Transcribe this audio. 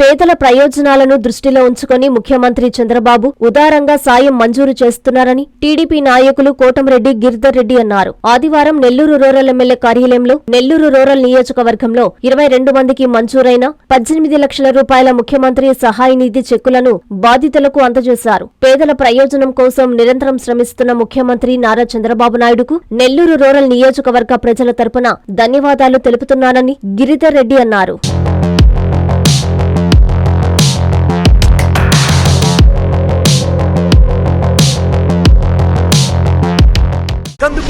పేదల ప్రయోజనాలను దృష్టిలో ఉంచుకొని ముఖ్యమంత్రి చంద్రబాబు ఉదారంగా సాయం మంజూరు చేస్తున్నారని టీడీపీ నాయకులు కోటంరెడ్డి గిరిధర్ రెడ్డి అన్నారు. ఆదివారం నెల్లూరు రూరల్ ఎమ్మెల్యే కార్యాలయంలో నెల్లూరు రూరల్ నియోజకవర్గంలో ఇరవై రెండు మందికి మంజూరైన పద్దెనిమిది లక్షల రూపాయల ముఖ్యమంత్రి సహాయ నిధి చెక్కులను బాధితులకు అందజేశారు. పేదల ప్రయోజనం కోసం నిరంతరం శ్రమిస్తున్న ముఖ్యమంత్రి నారా చంద్రబాబు నాయుడుకు నెల్లూరు రూరల్ నియోజకవర్గ ప్రజల తరపున ధన్యవాదాలు తెలుపుతున్నానని గిరిధర్ రెడ్డి అన్నారు. 깐득